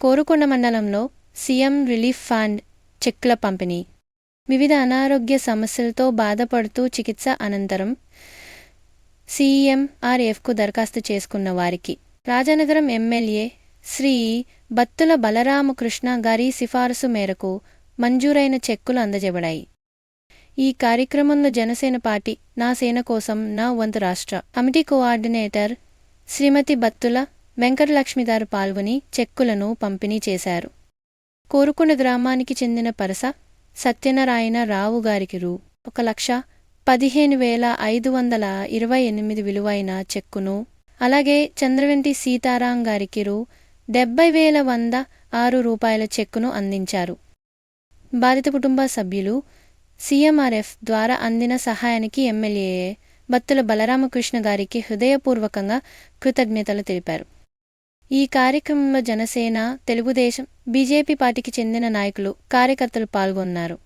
కోరుకొండ మండలంలో CM relief fund చెక్కుల పంపిణీ. వివిధ అనారోగ్య సమస్యలతో బాధపడుతూ చికిత్స అనంతరం సీఎంఆర్ఎఫ్కు దరఖాస్తు చేసుకున్న వారికి. రాజనగరం ఎమ్మెల్యే శ్రీ బత్తుల బలరామకృష్ణ గారి సిఫారసు మేరకు మంజూరైన చెక్కులు అందజేబడాయి ఈ కార్యక్రమంలో జనసేన పార్టీ నా సేన కోసం నా వంతు రాష్ట్ర కమిటీ కోఆర్డినేటర్ శ్రీమతి బత్తుల వెంకటలక్ష్మి గారు పాల్గొని చెక్కులను పంపిణీ చేశారు. కోరుకున్న గ్రామానికి చెందిన పరస సత్యనారాయణ రావు గారికి రూ. ఒక లక్ష పదిహేను వేల ఐదు వందల ఇరవై ఎనిమిది విలువైన చెక్కును అలాగే చంద్రవెంటి సీతారాం గారికి రూ. డెబ్బై వేల వంద ఆరు రూపాయల చెక్కును అందించారు. బాధిత కుటుంబ సభ్యులు సీఎంఆర్ఎఫ్ ద్వారా అందిన సహాయానికి ఎమ్మెల్యే బత్తుల బలరామకృష్ణ గారికి హృదయపూర్వకంగా కృతజ్ఞతలు తెలిపారు. ఈ కార్యక్రమంలో జనసేన తెలుగుదేశం బీజేపీ పార్టీకి చెందిన నాయకులు కార్యకర్తలు పాల్గొన్నారు.